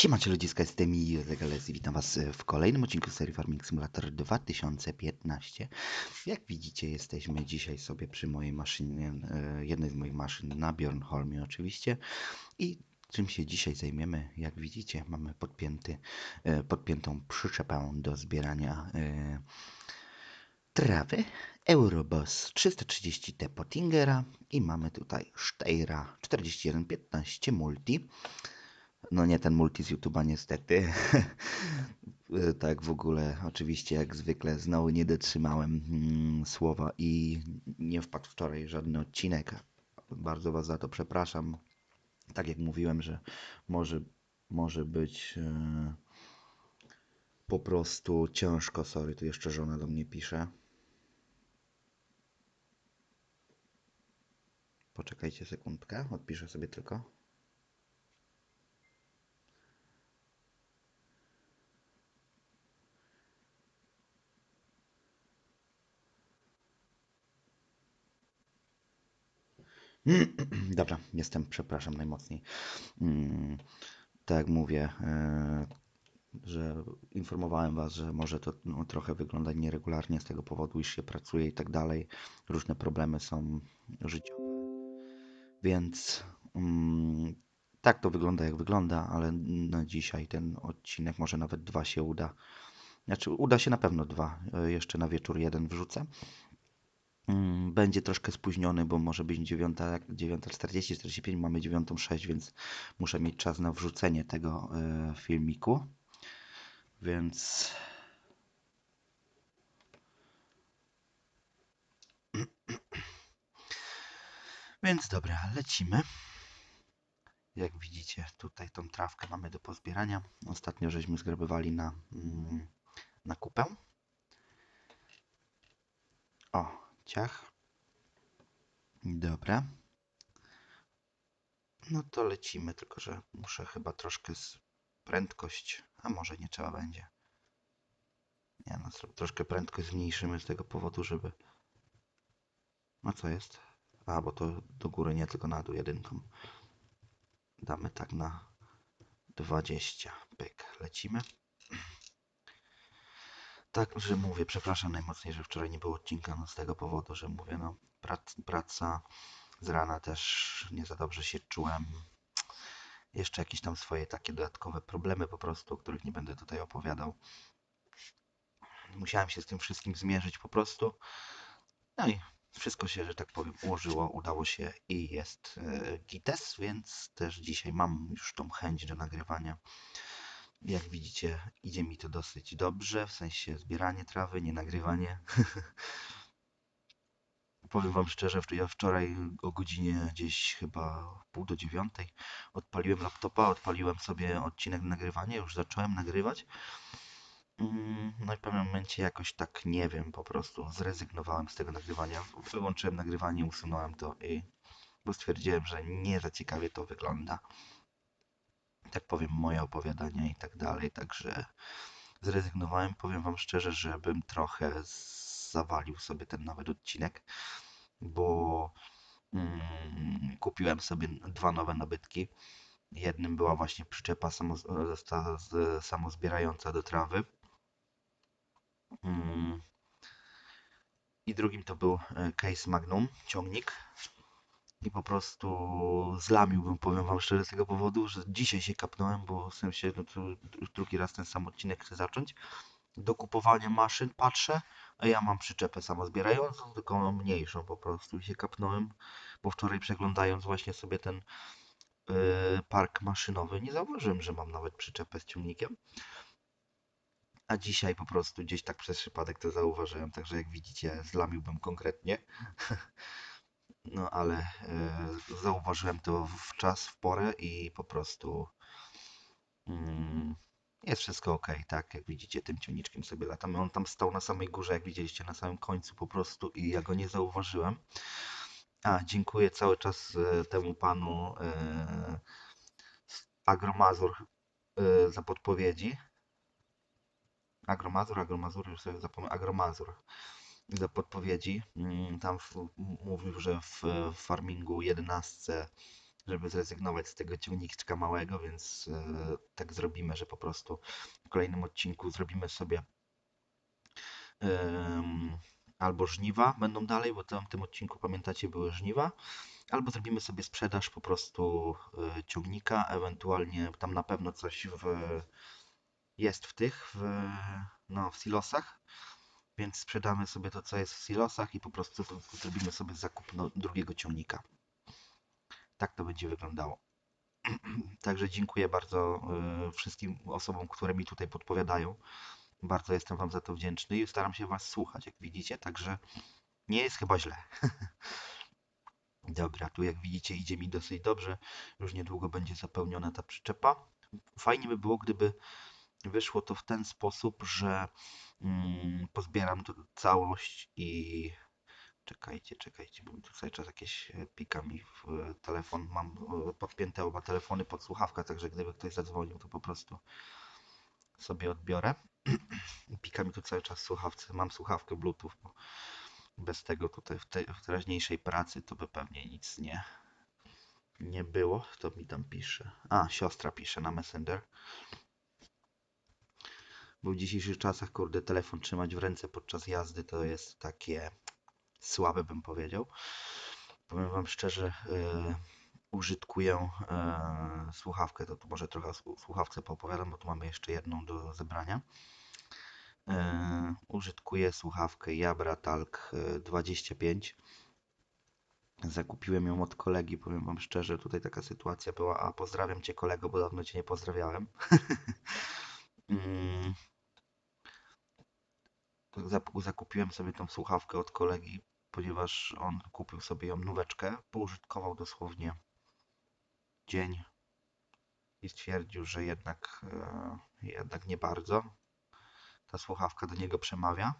Siemacie ludziska, jestem Józef i witam was w kolejnym odcinku serii Farming Simulator 2015. Jak widzicie, jesteśmy dzisiaj sobie przy mojej maszynie, e, jednej z moich maszyn na Bjornholmie oczywiście. I czym się dzisiaj zajmiemy? Jak widzicie, mamy podpięty, e, podpiętą przyczepę do zbierania e, trawy. Euroboss 330T Pottingera i mamy tutaj Steyra 4115 Multi. No nie ten multi z YouTube'a niestety. tak w ogóle, oczywiście jak zwykle znowu nie dotrzymałem mm, słowa i nie wpadł wczoraj żadny odcinek. Bardzo Was za to przepraszam. Tak jak mówiłem, że może, może być e, po prostu ciężko, sorry, tu jeszcze żona do mnie pisze. Poczekajcie sekundkę, odpiszę sobie tylko. Dobra, jestem, przepraszam najmocniej. Mm, tak jak mówię, e, że informowałem Was, że może to no, trochę wyglądać nieregularnie z tego powodu, iż się pracuje i tak dalej. Różne problemy są życiowe. Więc mm, tak to wygląda, jak wygląda, ale na dzisiaj ten odcinek, może nawet dwa się uda. Znaczy, uda się na pewno dwa. E, jeszcze na wieczór jeden wrzucę. Mm, będzie troszkę spóźniony, bo może być 9.40, 45, mamy 9.06, więc muszę mieć czas na wrzucenie tego e, filmiku. Więc Więc dobra, lecimy. Jak widzicie, tutaj tą trawkę mamy do pozbierania. Ostatnio żeśmy zgrabywali na, mm, na kupę. O, ciach. Dobra. No to lecimy, tylko że muszę chyba troszkę z prędkość, a może nie trzeba będzie. Nie no, troszkę prędkość zmniejszymy z tego powodu, żeby... No co jest? A, bo to do góry, nie tylko na dół jedynką. Damy tak na 20. Pyk, lecimy. Tak, że mówię, przepraszam najmocniej, że wczoraj nie było odcinka, no z tego powodu, że mówię, no prac, praca z rana też nie za dobrze się czułem. Jeszcze jakieś tam swoje takie dodatkowe problemy po prostu, o których nie będę tutaj opowiadał. Musiałem się z tym wszystkim zmierzyć po prostu. No i wszystko się, że tak powiem, ułożyło, udało się i jest e, gites, więc też dzisiaj mam już tą chęć do nagrywania jak widzicie, idzie mi to dosyć dobrze, w sensie zbieranie trawy, nie nagrywanie. Powiem Wam szczerze, ja wczoraj o godzinie gdzieś chyba pół do dziewiątej odpaliłem laptopa, odpaliłem sobie odcinek nagrywania, już zacząłem nagrywać. Mm, no i w pewnym momencie jakoś tak nie wiem, po prostu zrezygnowałem z tego nagrywania. Wyłączyłem nagrywanie, usunąłem to i bo stwierdziłem, że nie za ciekawie to wygląda tak powiem, moje opowiadania i tak dalej. Także zrezygnowałem. Powiem Wam szczerze, że bym trochę zawalił sobie ten nawet odcinek, bo mm, kupiłem sobie dwa nowe nabytki. Jednym była właśnie przyczepa samo, samozbierająca do trawy. Mm. I drugim to był e, case Magnum, ciągnik i po prostu zlamiłbym, powiem wam szczerze, z tego powodu, że dzisiaj się kapnąłem, bo w sensie no to drugi raz ten sam odcinek chcę zacząć. Do kupowania maszyn patrzę, a ja mam przyczepę samozbierającą, tylko mniejszą po prostu i się kapnąłem, bo wczoraj przeglądając właśnie sobie ten yy, park maszynowy, nie zauważyłem, że mam nawet przyczepę z ciągnikiem. A dzisiaj po prostu gdzieś tak przez przypadek to zauważyłem, także jak widzicie zlamiłbym konkretnie. No ale e, zauważyłem to w czas, w porę i po prostu mm, jest wszystko ok, tak? Jak widzicie, tym ciągniczkiem sobie latamy. On tam stał na samej górze, jak widzieliście, na samym końcu po prostu i ja go nie zauważyłem. A, dziękuję cały czas e, temu panu e, Agromazur za podpowiedzi. Agromazur, Agromazur, już sobie zapomniałem, Agromazur za podpowiedzi. Mm, tam mówił, że w farmingu 11, żeby zrezygnować z tego ciągniczka małego, więc e, tak zrobimy, że po prostu w kolejnym odcinku zrobimy sobie em, albo żniwa będą dalej, bo tam w tym odcinku pamiętacie były żniwa, albo zrobimy sobie sprzedaż po prostu e, ciągnika, ewentualnie tam na pewno coś w, jest w tych, w, no, w silosach, więc sprzedamy sobie to, co jest w silosach i po prostu zrobimy sobie zakup no, drugiego ciągnika. Tak to będzie wyglądało. Także dziękuję bardzo y, wszystkim osobom, które mi tutaj podpowiadają. Bardzo jestem Wam za to wdzięczny i staram się Was słuchać, jak widzicie, także nie jest chyba źle. Dobra, tu jak widzicie idzie mi dosyć dobrze. Już niedługo będzie zapełniona ta przyczepa. Fajnie by było, gdyby wyszło to w ten sposób, że mm, pozbieram tu całość i czekajcie, czekajcie, bo tu cały czas jakieś e, pika mi w e, telefon. Mam e, podpięte oba telefony pod słuchawkę, także gdyby ktoś zadzwonił, to po prostu sobie odbiorę. Pika mi tu cały czas słuchawce. Mam słuchawkę Bluetooth, bo bez tego tutaj w, tej, w teraźniejszej pracy to by pewnie nic nie, nie było. To mi tam pisze. A, siostra pisze na Messenger. Bo w dzisiejszych czasach, kurde, telefon trzymać w ręce podczas jazdy to jest takie słabe, bym powiedział. Powiem Wam szczerze, yy, użytkuję yy, słuchawkę, to tu może trochę o słuchawce poopowiadam, bo tu mamy jeszcze jedną do zebrania. Yy, użytkuję słuchawkę Jabra Talk 25. Zakupiłem ją od kolegi, powiem Wam szczerze, tutaj taka sytuacja była, a pozdrawiam Cię kolego, bo dawno Cię nie pozdrawiałem. mm zakupiłem sobie tą słuchawkę od kolegi, ponieważ on kupił sobie ją nóweczkę, poużytkował dosłownie dzień i stwierdził, że jednak, e, jednak nie bardzo ta słuchawka do niego przemawia.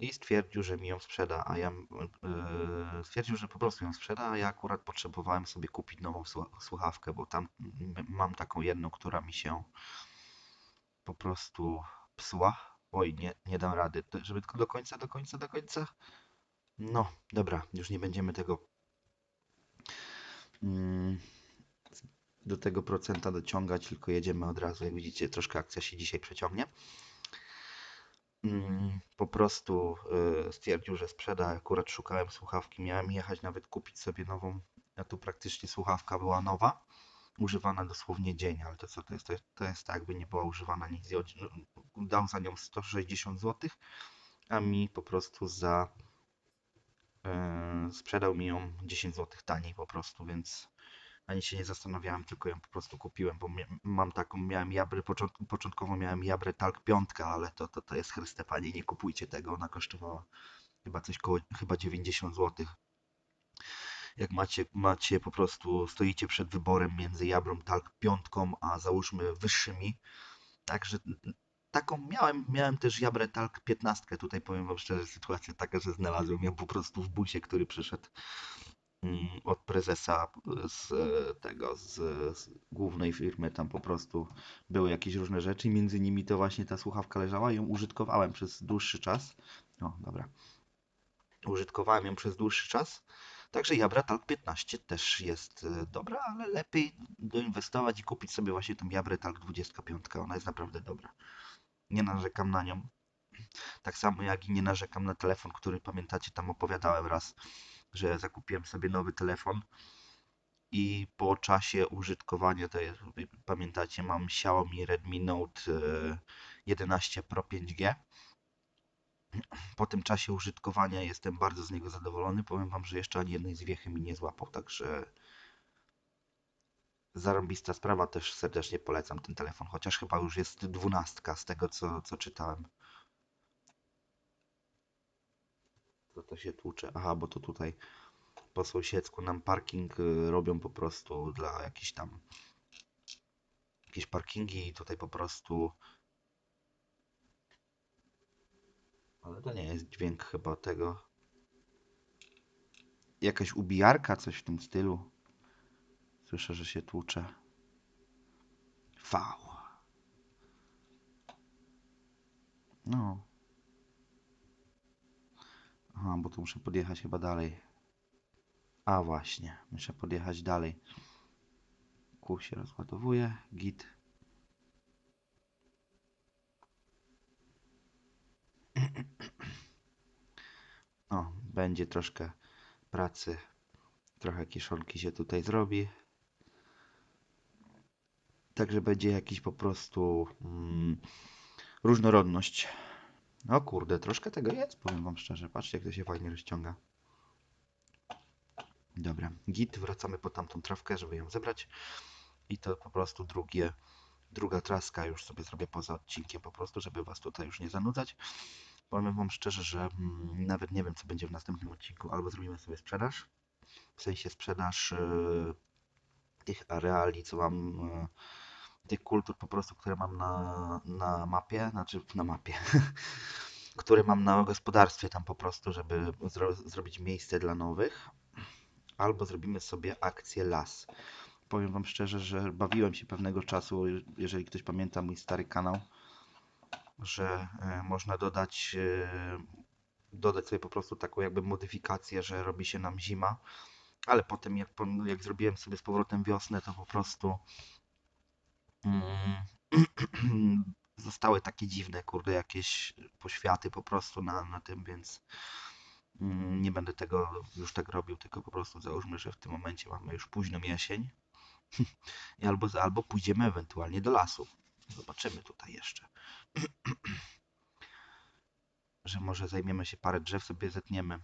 I stwierdził, że mi ją sprzeda, a ja e, stwierdził, że po prostu ją sprzeda, a ja akurat potrzebowałem sobie kupić nową słuchawkę, bo tam mam taką jedną, która mi się po prostu psuła Oj, nie, nie dam rady. Żeby tylko do końca, do końca, do końca. No, dobra, już nie będziemy tego mm, do tego procenta dociągać, tylko jedziemy od razu. Jak widzicie, troszkę akcja się dzisiaj przeciągnie. Mm, po prostu y, stwierdził, że sprzeda. Akurat szukałem słuchawki, miałem jechać nawet kupić sobie nową, a tu praktycznie słuchawka była nowa używana dosłownie dzień, ale to co to jest? To jest, tak, jakby nie była używana nic. Dał za nią 160 zł, a mi po prostu za yy, sprzedał mi ją 10 zł taniej po prostu, więc ani się nie zastanawiałem, tylko ją po prostu kupiłem, bo mam taką, miałem jabrę, początkowo miałem jabrę Talk 5, ale to, to, to jest Chryste Panie, nie kupujcie tego, ona kosztowała chyba coś koło, chyba 90 zł jak macie, macie po prostu, stoicie przed wyborem między Jabrą Talk piątką, a załóżmy wyższymi. Także taką miałem, miałem też Jabrę Talk 15. Tutaj powiem Wam szczerze, sytuacja taka, że znalazłem ją po prostu w busie, który przyszedł od prezesa z tego, z, z, głównej firmy, tam po prostu były jakieś różne rzeczy, między nimi to właśnie ta słuchawka leżała, ją użytkowałem przez dłuższy czas. O, dobra. Użytkowałem ją przez dłuższy czas Także Jabra Talk 15 też jest e, dobra, ale lepiej doinwestować i kupić sobie właśnie tą Jabrę Talk 25. Ona jest naprawdę dobra. Nie narzekam na nią. Tak samo jak i nie narzekam na telefon, który pamiętacie, tam opowiadałem raz, że zakupiłem sobie nowy telefon i po czasie użytkowania, to jest, pamiętacie, mam Xiaomi Redmi Note 11 e, Pro 5G po tym czasie użytkowania jestem bardzo z niego zadowolony. Powiem Wam, że jeszcze ani jednej zwiechy mi nie złapał, także zarąbista sprawa. Też serdecznie polecam ten telefon, chociaż chyba już jest dwunastka z tego, co, co czytałem. Co to się tłucze? Aha, bo to tutaj po sąsiedzku nam parking y, robią po prostu dla jakichś tam jakieś parkingi i tutaj po prostu Ale to nie jest dźwięk chyba tego. Jakaś ubijarka, coś w tym stylu. Słyszę, że się tłucze. V. No. Aha, bo tu muszę podjechać chyba dalej. A właśnie, muszę podjechać dalej. Kół się rozładowuje, git. O, będzie troszkę pracy. Trochę kiszonki się tutaj zrobi. Także będzie jakiś po prostu mm, różnorodność. O kurde, troszkę tego jest, powiem wam szczerze. Patrzcie, jak to się fajnie rozciąga. Dobra, git, wracamy po tamtą trawkę, żeby ją zebrać. I to po prostu drugie, druga traska już sobie zrobię poza odcinkiem, po prostu, żeby was tutaj już nie zanudzać. Powiem wam szczerze, że mm, nawet nie wiem, co będzie w następnym odcinku. Albo zrobimy sobie sprzedaż, w sensie sprzedaż yy, tych areali, co mam, yy, tych kultur po prostu, które mam na, na mapie, znaczy na mapie, które mam na gospodarstwie tam po prostu, żeby zro zrobić miejsce dla nowych. Albo zrobimy sobie akcję las. Powiem wam szczerze, że bawiłem się pewnego czasu, jeżeli ktoś pamięta mój stary kanał, że e, można dodać, e, dodać sobie po prostu taką jakby modyfikację, że robi się nam zima, ale potem jak, jak zrobiłem sobie z powrotem wiosnę, to po prostu zostały takie dziwne, kurde, jakieś poświaty po prostu na, na tym, więc mm, nie będę tego już tak robił, tylko po prostu załóżmy, że w tym momencie mamy już późną jesień i albo, albo pójdziemy ewentualnie do lasu. Zobaczymy tutaj jeszcze. że może zajmiemy się parę drzew, sobie zetniemy.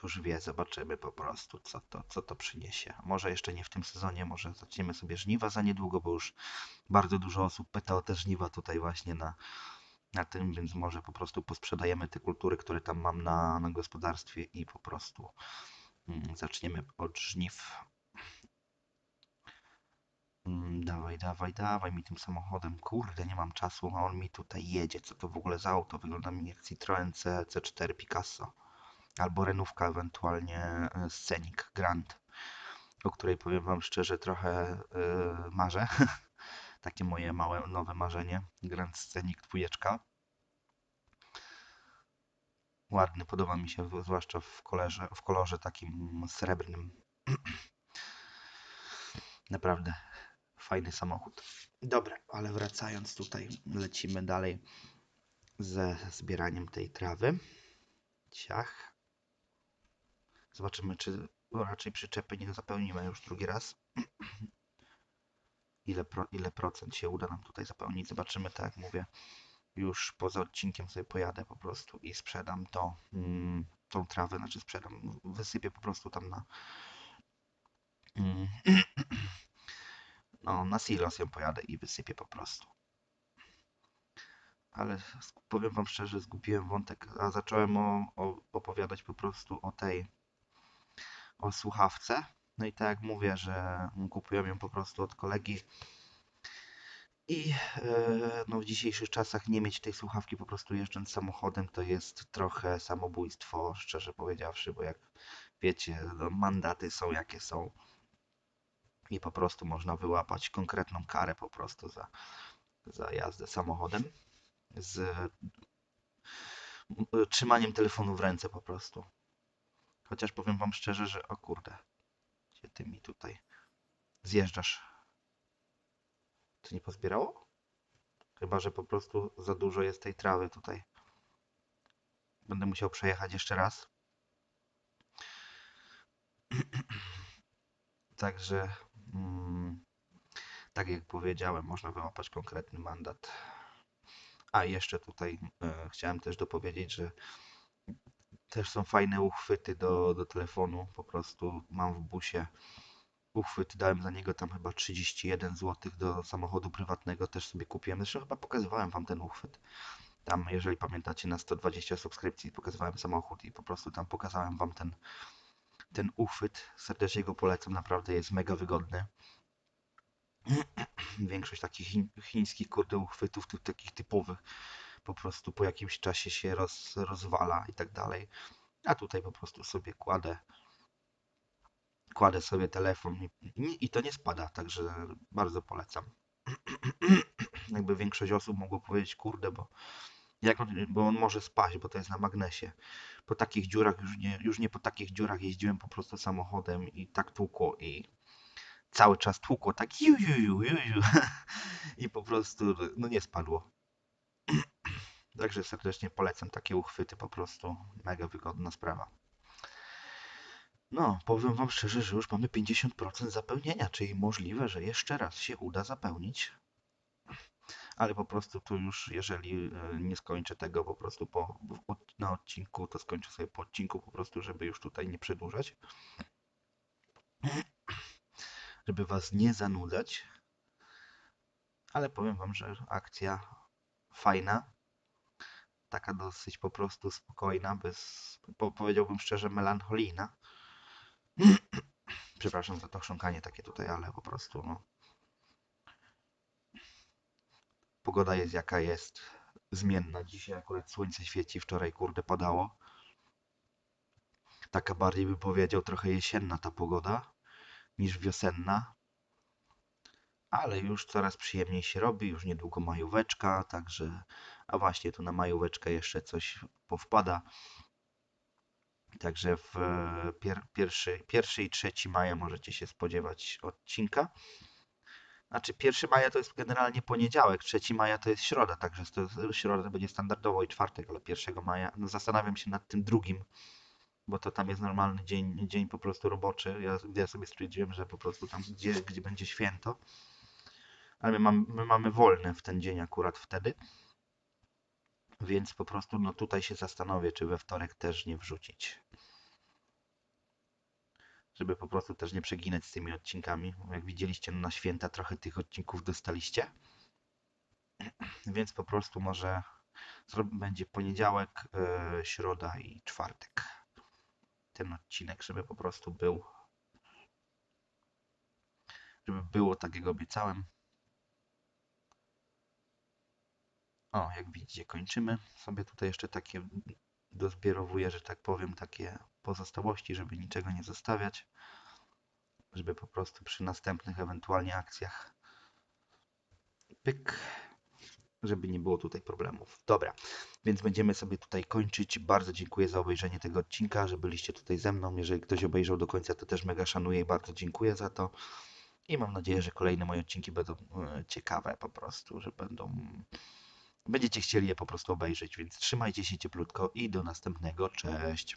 Któż wie, zobaczymy po prostu, co to, co to przyniesie. Może jeszcze nie w tym sezonie, może zaczniemy sobie żniwa za niedługo, bo już bardzo dużo osób pyta o te żniwa tutaj właśnie na, na tym, więc może po prostu posprzedajemy te kultury, które tam mam na, na gospodarstwie i po prostu mm, zaczniemy od żniw. Mm, Dawaj, dawaj, dawaj mi tym samochodem. Kurde, nie mam czasu, a on mi tutaj jedzie. Co to w ogóle za auto? Wygląda mi jak Citroen C, C4 Picasso. Albo Renówka, ewentualnie e, Scenic Grand, o której powiem wam szczerze trochę yy, marzę. Takie moje małe, nowe marzenie. Grand Scenic dwójeczka. Ładny, podoba mi się, zwłaszcza w kolorze, w kolorze takim srebrnym. Naprawdę fajny samochód. Dobra, ale wracając tutaj, lecimy dalej ze zbieraniem tej trawy. Ciach. Zobaczymy, czy raczej przyczepy nie zapełnimy już drugi raz. Ile, pro, ile procent się uda nam tutaj zapełnić. Zobaczymy, tak jak mówię. Już poza odcinkiem sobie pojadę po prostu i sprzedam to, mm, tą trawę, znaczy sprzedam, wysypię po prostu tam na mm, no, na silos ją pojadę i wysypię po prostu. Ale powiem wam szczerze, zgubiłem wątek, a zacząłem o, o, opowiadać po prostu o tej, o słuchawce. No i tak jak mówię, że kupiłem ją po prostu od kolegi i e, no, w dzisiejszych czasach nie mieć tej słuchawki po prostu jeżdżąc samochodem to jest trochę samobójstwo, szczerze powiedziawszy, bo jak wiecie, no, mandaty są jakie są i po prostu można wyłapać konkretną karę po prostu za, za jazdę samochodem z trzymaniem telefonu w ręce po prostu. Chociaż powiem wam szczerze, że o kurde, gdzie ty mi tutaj zjeżdżasz? To nie pozbierało? Chyba, że po prostu za dużo jest tej trawy tutaj. Będę musiał przejechać jeszcze raz. Także, mm, tak jak powiedziałem, można wyłapać konkretny mandat. A jeszcze tutaj e, chciałem też dopowiedzieć, że też są fajne uchwyty do, do telefonu. Po prostu mam w busie uchwyt, dałem za niego tam chyba 31 zł do samochodu prywatnego, też sobie kupiłem. Zresztą chyba pokazywałem wam ten uchwyt. Tam, jeżeli pamiętacie, na 120 subskrypcji pokazywałem samochód i po prostu tam pokazałem wam ten, ten uchwyt. Serdecznie go polecam, naprawdę jest mega wygodny. Większość takich chiń, chińskich kurde uchwytów, tych takich typowych, po prostu po jakimś czasie się roz, rozwala i tak dalej. A tutaj po prostu sobie kładę, kładę sobie telefon i, i, to nie spada, także bardzo polecam. Jakby większość osób mogło powiedzieć, kurde, bo Jak on, bo on może spaść, bo to jest na magnesie. Po takich dziurach już nie, już nie po takich dziurach jeździłem po prostu samochodem i tak tłukło i cały czas tłukło tak ju, ju, ju, ju, ju. i po prostu no nie spadło. Także serdecznie polecam takie uchwyty, po prostu mega wygodna sprawa. No, powiem Wam szczerze, że już mamy 50% zapełnienia, czyli możliwe, że jeszcze raz się uda zapełnić. Ale po prostu tu już, jeżeli e, nie skończę tego po prostu po, na odcinku, to skończę sobie po odcinku po prostu, żeby już tutaj nie przedłużać. Żeby Was nie zanudzać. Ale powiem Wam, że akcja fajna. Taka dosyć po prostu spokojna, bez, po, powiedziałbym szczerze, melancholijna. Przepraszam za to chrząkanie takie tutaj, ale po prostu no. Pogoda jest jaka jest. Zmienna. Dzisiaj akurat słońce świeci, wczoraj kurde padało. Taka bardziej bym powiedział trochę jesienna ta pogoda niż wiosenna. Ale już coraz przyjemniej się robi, już niedługo majóweczka, także a właśnie tu na majóweczkę jeszcze coś powpada. Także w e, pier, pierwszy, pierwszy i trzeci maja możecie się spodziewać odcinka. Znaczy 1 maja to jest generalnie poniedziałek, 3 maja to jest środa, także to środa to będzie standardowo i czwartek, ale 1 maja no zastanawiam się nad tym drugim, bo to tam jest normalny dzień, dzień po prostu roboczy. Ja, ja sobie stwierdziłem, że po prostu tam gdzie, gdzie będzie święto, ale my, mam, my mamy wolne w ten dzień akurat wtedy. Więc po prostu no tutaj się zastanowię, czy we wtorek też nie wrzucić. Żeby po prostu też nie przeginać z tymi odcinkami. Jak widzieliście, no na święta trochę tych odcinków dostaliście. Więc po prostu może będzie poniedziałek, yy, środa i czwartek. Ten odcinek, żeby po prostu był. Żeby było tak, jak obiecałem. O, jak widzicie, kończymy. Sobie tutaj jeszcze takie dozbierowuję, że tak powiem, takie pozostałości, żeby niczego nie zostawiać. Żeby po prostu przy następnych ewentualnie akcjach pyk, żeby nie było tutaj problemów. Dobra, więc będziemy sobie tutaj kończyć. Bardzo dziękuję za obejrzenie tego odcinka, że byliście tutaj ze mną. Jeżeli ktoś obejrzał do końca, to też mega szanuję i bardzo dziękuję za to. I mam nadzieję, że kolejne moje odcinki będą e, ciekawe po prostu, że będą będziecie chcieli je po prostu obejrzeć, więc trzymajcie się cieplutko i do następnego. Cześć.